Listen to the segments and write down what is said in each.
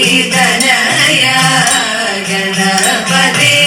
ಶ್ರೀಧನಯ ಗಣಪತಿ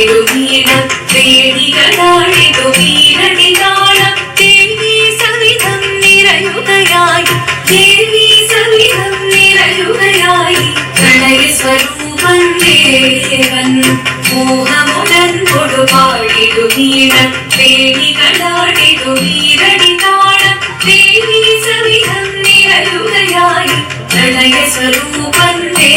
ನುಡಿದು ನೀರ ವೇಣಿಗಳಾಡಿದು ನೀರಡಿ ನಾಳ ದೇವಿ ಸವಿಧಂ ನಿರಯುಗಯಾಯಿ ದೇವಿ ಸವಿಧಂ ನಿರಯುಗಯಾಯಿ ಪ್ರಣಯ ಸ್ವರೂಪಂದೇ ದೇವನ್ ಮೋಹಮುಡನ್ ಕೊಡುಪಾಡಿದು ನೀರ ವೇಣಿಗಳಾಡಿದು ನೀರಡಿ ನಾಳ ದೇವಿ ಸವಿಧಂ ನಿರಯುಗಯಾಯಿ ಪ್ರಣಯ ಸ್ವರೂಪಂದೇ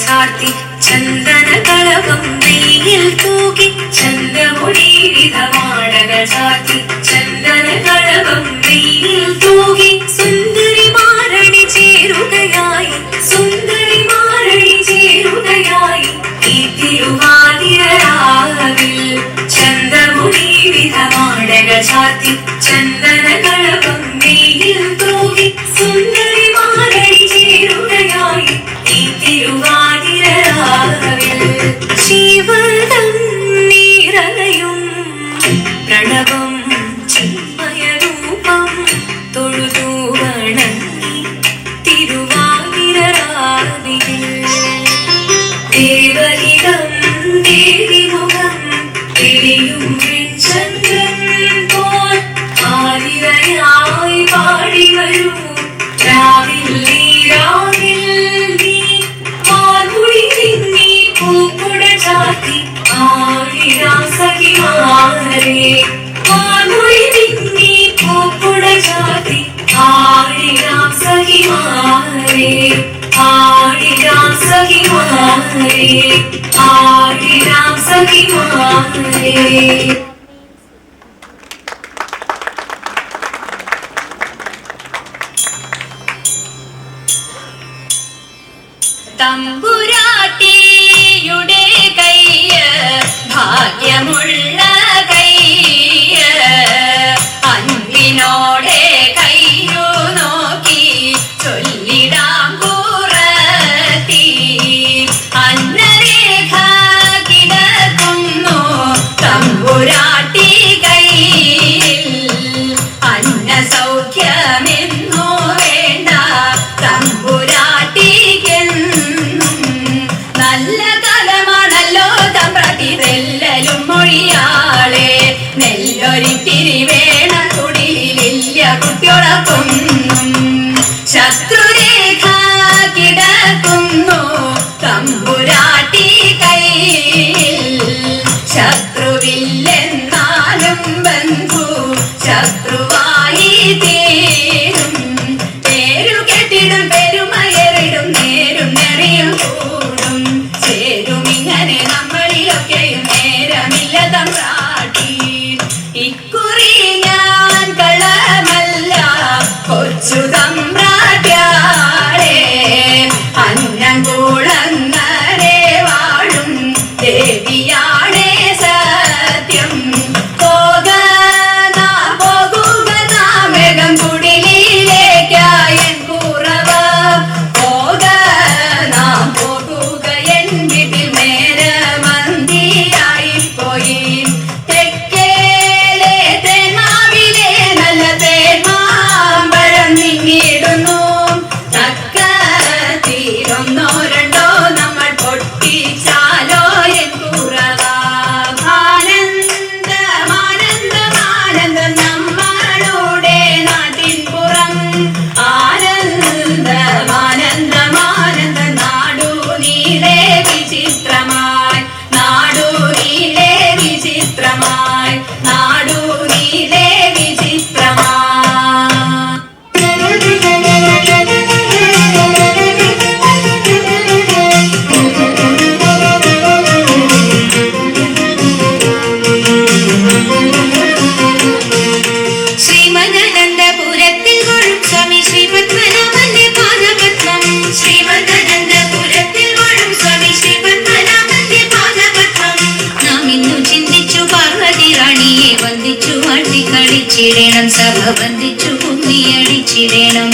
ചാർത്തി ചന്ദന കളകം നെയ്യിൽ തൂകി ചന്ദമുടിതമാടകൾ ചാർത്തി ചന്ദന കളകം നെയ്യിൽ തൂകി സുന്ദരി മാരണി ചേരുകയായി സുന്ദരി മാരണി ചേരുകയായി ഈ തിരുവാതിരാവിൽ ചാർത്തി ചന്ദന കളകം നെയ്യിൽ തൂകി സുന്ദരി आरी राम सखी महारे आरी राम सखी महारे ശത്രുവില്ലെന്നാലും ബന്ധു ശത്രുവായി തീ Baby, I'm ബന്ധിച്ചിടണം സഭ ബന്ധിച്ചു കുന്നിയടിച്ചിടണം